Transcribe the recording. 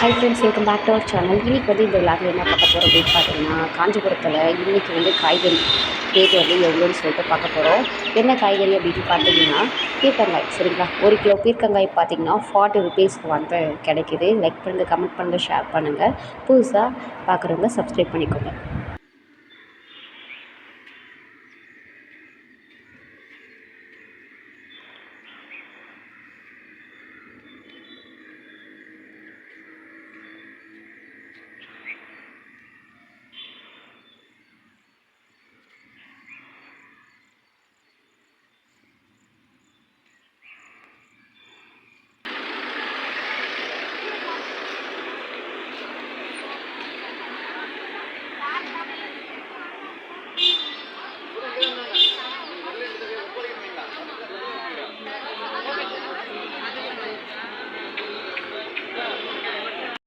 Hi friends welcome back to our channel இன்றைக்கி வந்து இந்த விளாகில் என்ன பார்க்க போகிறோம் அப்படின்னு பார்த்தீங்கன்னா காஞ்சிபுரத்தில் இன்றைக்கி வந்து காய்கறி ரேட் வந்து எவ்வளோன்னு சொல்லிட்டு பார்க்க போகிறோம் என்ன காய்கறி அப்படின்னு பார்த்தீங்கன்னா பீர்க்கங்காய் சரிங்களா? ஒரு கிலோ பீர்க்கங்காய் பார்த்தீங்கன்னா ஃபார்ட்டி ருபீஸ்க்கு வந்து கிடைக்கிது. லைக் பண்ணுங்கள் கமெண்ட் பண்ணுங்கள் ஷேர் பண்ணுங்கள் புதுசாக பார்க்குறவங்க சப்ஸ்கிரைப் பண்ணிக்கோங்க.